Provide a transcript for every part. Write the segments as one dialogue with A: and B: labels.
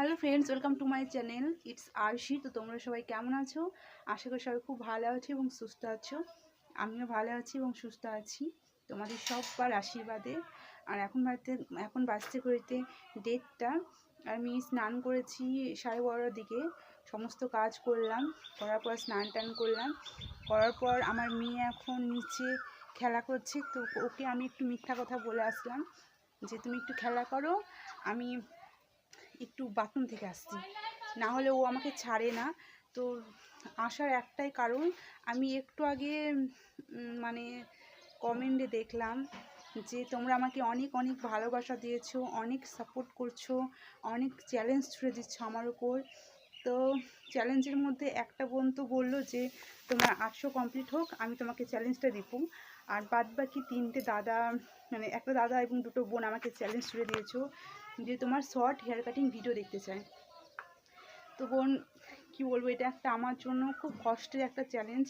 A: Hello friends welcome to my channel it's Arshi তো তোমরা সবাই কেমন আছো? আশা করি সবাই খুব ভালো আছো এবং সুস্থ আছো। আমিও ভালো আছি এবং সুস্থ আছি। তোমাদের সববার আশীর্বাদে। আর এখন বাড়িতে এখন বাঁচতে করিতে ডেটটা আমি স্নান করেছি সাড়ে বারোটার দিকে। সমস্ত কাজ করলাম, করার পর স্নান টান করলাম। করার পর আমার মেয়ে এখন নিচে খেলা করছে। তো ওকে আমি একটু মিথ্যা কথা বলে আসলাম যে, তুমি একটু খেলা করো। আমি একটু বাথরুম থেকে আসছি। না হলে ও আমাকে ছাড়ে না। তো আসার একটাই কারণ, আমি একটু আগে মানে কমেন্টে দেখলাম যে তোমরা আমাকে অনেক অনেক ভালোবাসা দিয়েছ, অনেক সাপোর্ট করছ, অনেক চ্যালেঞ্জ ছুড়ে দিচ্ছ আমার উপর। তো চ্যালেঞ্জের মধ্যে একটা বোন তো বলল যে, তোমার আটশো কমপ্লিট হোক, আমি তোমাকে চ্যালেঞ্জটা দিব। আর বাদ বাকি তিনটে দাদা মানে একটা দাদা এবং দুটো বোন আমাকে চ্যালেঞ্জ ছুড়ে দিয়েছ। যে তোমার শর্ট হেয়ার কাটিং ভিডিও দেখতে চাই। তো বোন, কী বলব, এটা একটা আমার জন্য খুব কষ্টের একটা চ্যালেঞ্জ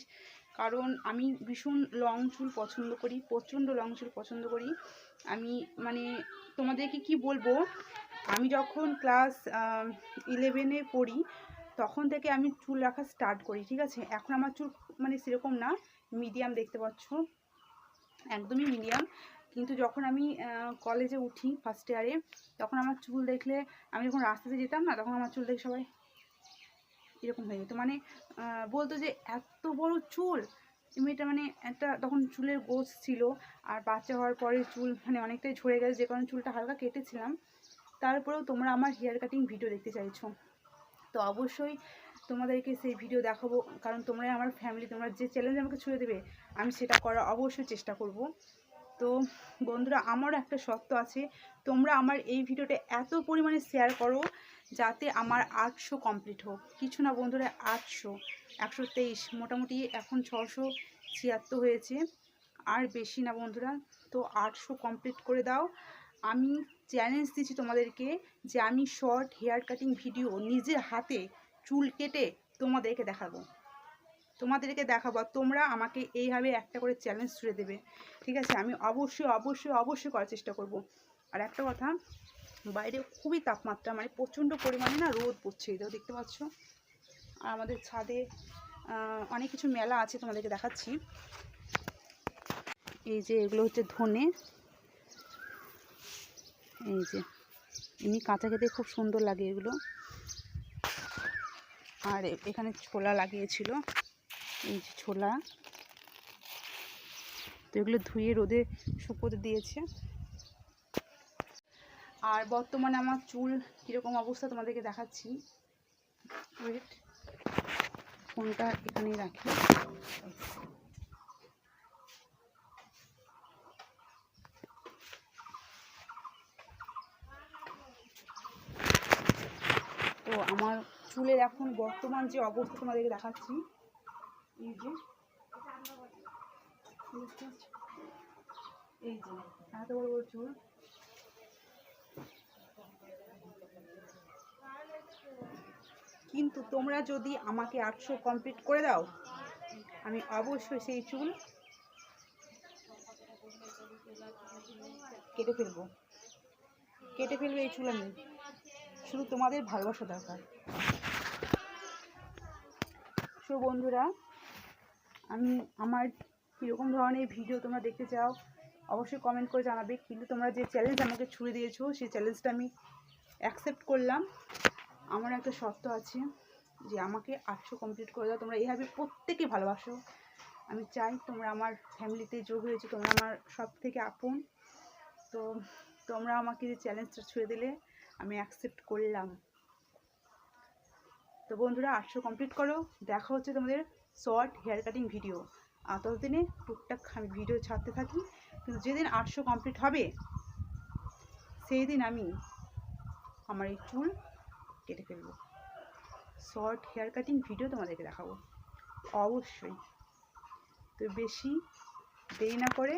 A: কারণ আমি ভীষণ লং চুল পছন্দ করি, প্রচণ্ড লং চুল পছন্দ করি। আমি মানে তোমাদেরকে কি বলব, আমি যখন ক্লাস ইলেভেনে পড়ি, তখন থেকে আমি চুল রাখা স্টার্ট করি, ঠিক আছে? এখন আমার চুল মানে সেরকম না মিডিয়াম দেখতে পাচ্ছ। একদমই মিডিয়াম কিন্তু যখন আমি কলেজে উঠি ফার্স্ট ইয়ারে তখন আমার চুল দেখলে, আমি যখন রাস্তাতে যেতাম না, তখন আমার চুল দেখে সবাই এরকম হয়ে যেত। মানে বলতো যে এত বড় চুল! মেয়েটা মানে একটা তখন চুলের গোছ ছিল, আর বাচ্চা হওয়ার পরে চুল মানে অনেকটাই ঝরে গেছে, যে কারণে চুলটা হালকা কেটেছিলাম। তারপরেও তোমরা আমার হেয়ার কাটিং ভিডিও দেখতে চাইছো। তো অবশ্যই তোমাদেরকে সেই ভিডিও দেখাবো, কারণ তোমরা আমার ফ্যামিলি তোমরা যে চ্যালেঞ্জ আমাকে ছুঁয়ে দেবে, আমি সেটা করার অবশ্যই চেষ্টা করব। তো বন্ধুরা, আমারও একটা সত্য আছে। তোমরা আমার এই ভিডিওটা এত পরিমাণে শেয়ার করো যাতে আমার আটশো কমপ্লিট হোক। কিছু না বন্ধুরা, আটশো, একশো তেইশ, মোটামুটি এখন ছশো ছিয়াত্তর হয়েছে। আর বেশি না বন্ধুরা, তো আটশো কমপ্লিট করে দাও। আমি চ্যালেঞ্জ দিচ্ছি তোমাদেরকে যে আমি শর্ট হেয়ার কাটিং ভিডিও নিজের হাতে চুল কেটে তোমাদেরকে দেখাবো। তোমাদেরকে দেখাবো তোমরা আমাকে এইভাবে একটা করে চ্যালেঞ্জ ছুড়ে দেবে। ঠিক আছে? আমি অবশ্যই অবশ্যই অবশ্যই করার চেষ্টা করব। আর একটা কথা, বাইরে খুবই তাপমাত্রা মানে প্রচণ্ড পরিমাণে না রোদ পড়ছে এটাও দেখতে পাচ্ছ? আর আমাদের ছাদে অনেক কিছু মেলা আছে তোমাদেরকে দেখাচ্ছি। এই যে এগুলো হচ্ছে ধনে। এই যে, এমনি কাঁচা খেতে খুব সুন্দর লাগে এগুলো। আর এখানে ছোলা লাগিয়েছিল। এই যে ছোলা। তো এগুলো ধুয়ে রোদে শুকোতে দিয়েছে। আর বর্তমানে আমার চুল কীরকম অবস্থা তোমাদেরকে দেখাচ্ছি। ওয়েট ফোনটা এখানেই রাখি। তো আমার চুলের এখন বর্তমান যে অবস্থা তোমাদেরকে দেখাচ্ছি এই যে এই যে এত বড় বড় চুল কিন্তু তোমরা যদি আমাকে আটশো কমপ্লিট করে দাও, আমি অবশ্যই সেই চুল কেটে ফেলব। কেটে ফেলব এই চুল আমি। শুধু তোমাদের ভালোবাসা দরকার। সো বন্ধুরা আমি, আমার কীরকম ধরনের ভিডিও তোমরা দেখতে চাও, অবশ্যই কমেন্ট করে জানাবে। কিন্তু তোমরা যে চ্যালেঞ্জ আমাকে ছুড়ে দিয়েছ, সেই চ্যালেঞ্জটা আমি অ্যাকসেপ্ট করলাম। আমার একটা শর্ত আছে যে আমাকে আটশো কমপ্লিট করে দাও। তোমরা এইভাবে প্রত্যেকে ভালোবাসো। আমি চাই তোমরা আমার ফ্যামিলিতে যোগ হয়েছো, তোমরা আমার সব থেকে আপন। তো তোমরা আমাকে যে চ্যালেঞ্জটা ছুঁয়ে দিলে, আমি অ্যাকসেপ্ট করলাম। তো বন্ধুরা, আটশো কমপ্লিট করো। দেখা হচ্ছে তোমাদের শর্ট হেয়ার কাটিং ভিডিও। ততদিনে টুকটাক আমি ভিডিও ছাড়তে থাকি। কিন্তু যেদিন আটশো কমপ্লিট হবে সেই দিন আমি আমার এই চুল কেটে ফেলব। শর্ট হেয়ার কাটিং ভিডিও তোমাদেরকে দেখাবো। অবশ্যই। তো বেশি দেরি না করে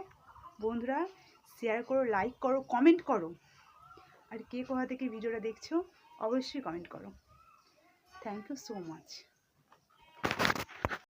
A: বন্ধুরা শেয়ার করো লাইক করো কমেন্ট করো। আর কে কোথা থেকে ভিডিওটা দেখছ, অবশ্যই কমেন্ট করো। Thank you so much